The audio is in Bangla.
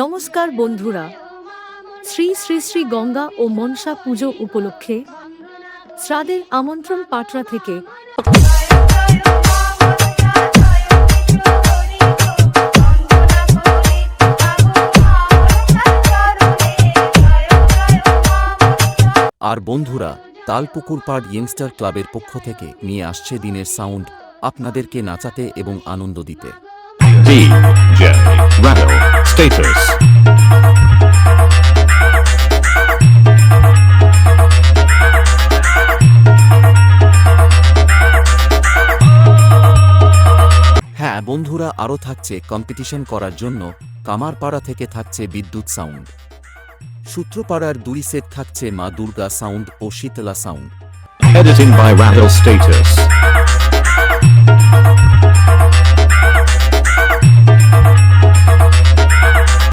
নমস্কার বন্ধুরা। শ্রী শ্রী শ্রী গঙ্গা ও মনসা পুজো উপলক্ষে শ্রাদের আমন্ত্রণ পাটরা থেকে আর বন্ধুরা তালপুকুর পাড় ইয়ংস্টার ক্লাবের পক্ষ থেকে নিয়ে আসছে দিনের সাউন্ড আপনাদেরকে নাচাতে এবং আনন্দ দিতে। Status. হ্যাঁ বন্ধুরা আরও থাকছে কম্পিটিশন করার জন্য কামারপাড়া থেকে থাকছে বিদ্যুৎ সাউন্ড সূত্রপাড়ার দুই সেট থাকছে মা Durga sound O Shitala sound Editing by Rattle Status.